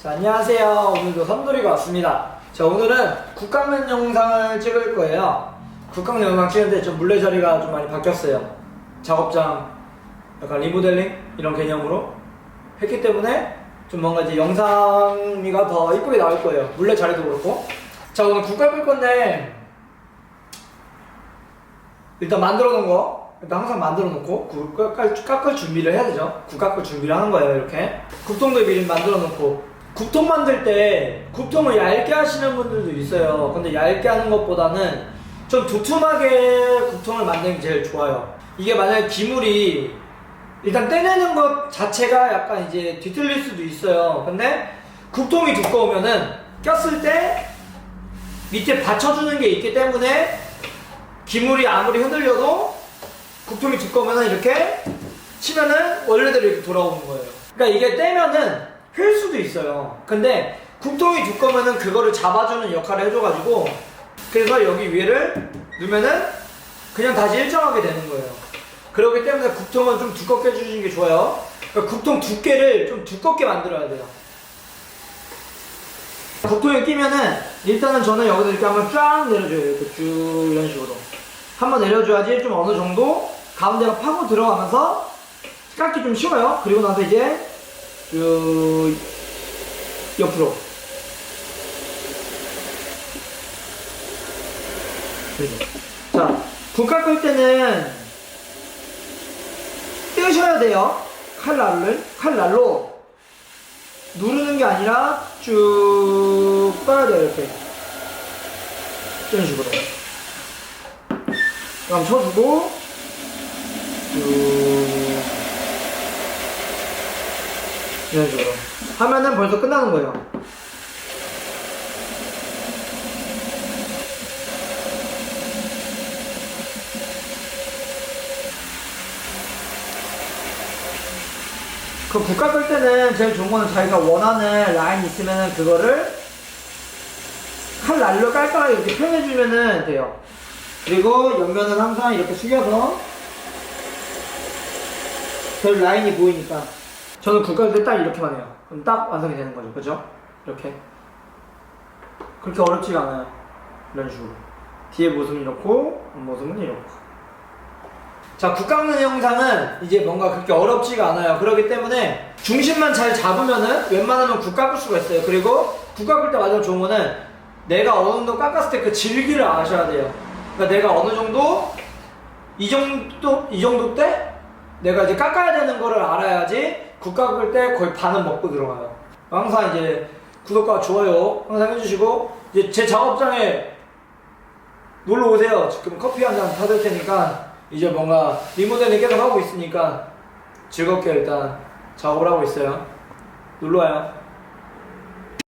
자, 안녕하세요. 오늘도 선돌이가 왔습니다. 자, 오늘은 국강면 영상을 찍을 거예요. 국강면 영상 찍는데 좀 물레 자리가 좀 많이 바뀌었어요. 작업장 약간 리모델링 이런 개념으로 했기 때문에 좀 뭔가 이제 영상미가 더 이쁘게 나올 거예요. 물레 자리도 그렇고. 자, 오늘 국갈 끌 건데 일단 만들어 놓은 거 일단 항상 만들어 놓고 국 깎을, 깎을 준비를 해야 되죠 국 깎을 준비를 하는 거예요 이렇게 국통도 미리 만들어 놓고 국통 만들 때 국통을 얇게 하시는 분들도 있어요. 근데 얇게 하는 것보다는 좀 두툼하게 국통을 만드는 게 제일 좋아요. 이게 만약에 기물이 일단 떼내는 것 자체가 약간 이제 뒤틀릴 수도 있어요. 근데 국통이 두꺼우면은 꼈을 때 밑에 받쳐주는 게 있기 때문에 기물이 아무리 흔들려도 국통이 두꺼우면 이렇게 치면은 원래대로 이렇게 돌아오는 거예요. 그러니까 이게 떼면은 휠 수도 있어요. 근데 국통이 두꺼우면은 그거를 잡아주는 역할을 해줘가지고 그래서 여기 위를 누면은 그냥 다시 일정하게 되는 거예요. 그렇기 때문에 국통은 좀 두껍게 해주시는 게 좋아요. 그러니까 국통 두께를 좀 두껍게 만들어야 돼요. 국통에 끼면은 일단은 저는 여기서 이렇게 한번 쫙 내려줘요. 이렇게 쭉 이런 식으로. 한번 내려줘야지 좀 어느 정도 가운데가 파고 들어가면서 깎기 좀 쉬워요. 그리고 나서 이제 그 옆으로. 자, 국 깎을 때는 뜨셔야 돼요. 칼날을 칼날로 누르는 게 아니라 쭉 빨아야 돼요 이렇게 이런 식으로 그럼 쳐주고 쭉 이런 식으로 하면은 벌써 끝나는 거예요 그 국가 끌 때는 제일 좋은 거는 자기가 원하는 라인 있으면은 그거를 칼날로 깔끔하게 이렇게 표현해주면은 돼요. 그리고 옆면은 항상 이렇게 숙여서 별 라인이 보이니까 저는 국가 끌때딱 이렇게만 해요. 그럼 딱 완성이 되는 거죠. 그죠? 이렇게. 그렇게 어렵지가 않아요. 이런 식으로. 뒤에 모습은 이렇고, 모습은 이렇고. 자, 국강는 영상은 이제 뭔가 그렇게 어렵지가 않아요. 그렇기 때문에 중심만 잘 잡으면은 웬만하면 국 깎을 수가 있어요. 그리고 국 깎을 때 마지막 좋은 거는 내가 어느 정도 깎았을 때 그 질기를 아셔야 돼요. 그러니까 내가 어느 정도 이 정도 이 정도 때 내가 이제 깎아야 되는 거를 알아야지 국 깎을 때 거의 반은 먹고 들어가요. 항상 이제 구독과 좋아요 항상 해주시고 이제 제 작업장에 놀러 오세요. 지금 커피 한 잔 타들 테니까 이제 뭔가 리모델링 계속 하고 있으니까 즐겁게 일단 작업을 하고 있어요. 놀러 와요.